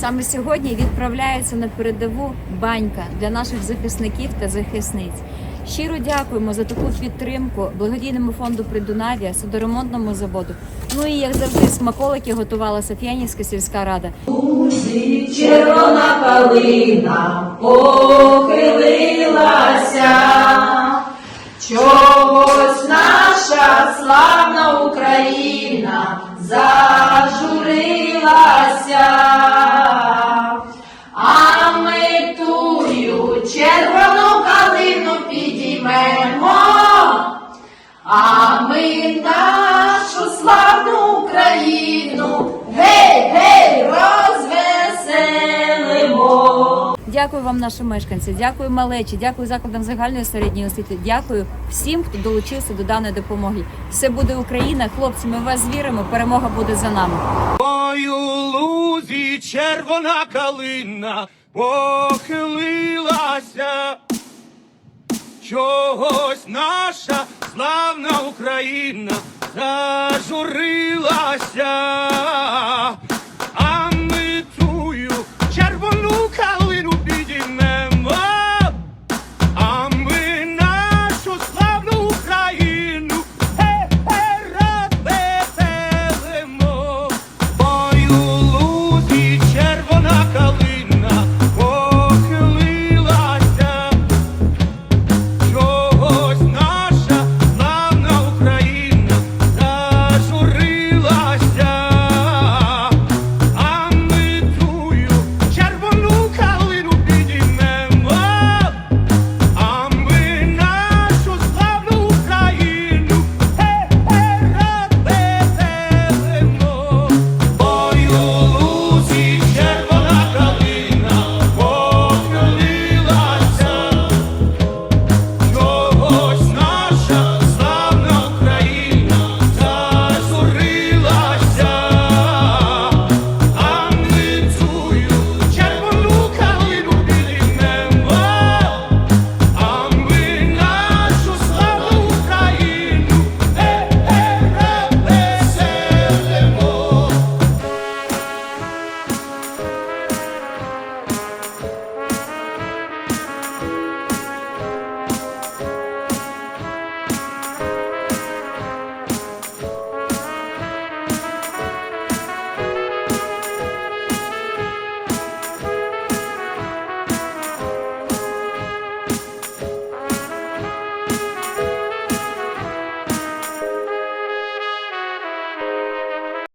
Саме сьогодні відправляється на передову банька для наших захисників та захисниць. Щиро дякуємо за таку підтримку благодійному фонду Придунав'я, судоремонтному заводу. Ну і як завжди, смаколики готувала Соф'янівська сільська рада. Червона калина похилилася, чогось наша славна Україна зажурилася, А ми нашу славну Україну гей, гей, розвеселимо. Дякую вам, наші мешканці, дякую малечі, дякую закладам загальної середньої освіти. Дякую всім, хто долучився до даної допомоги. Все буде Україна, хлопці. Ми в вас віримо. Перемога буде за нами. Ой, у лузі червона калина похилилася. Чогось наша славна Україна зажурилася.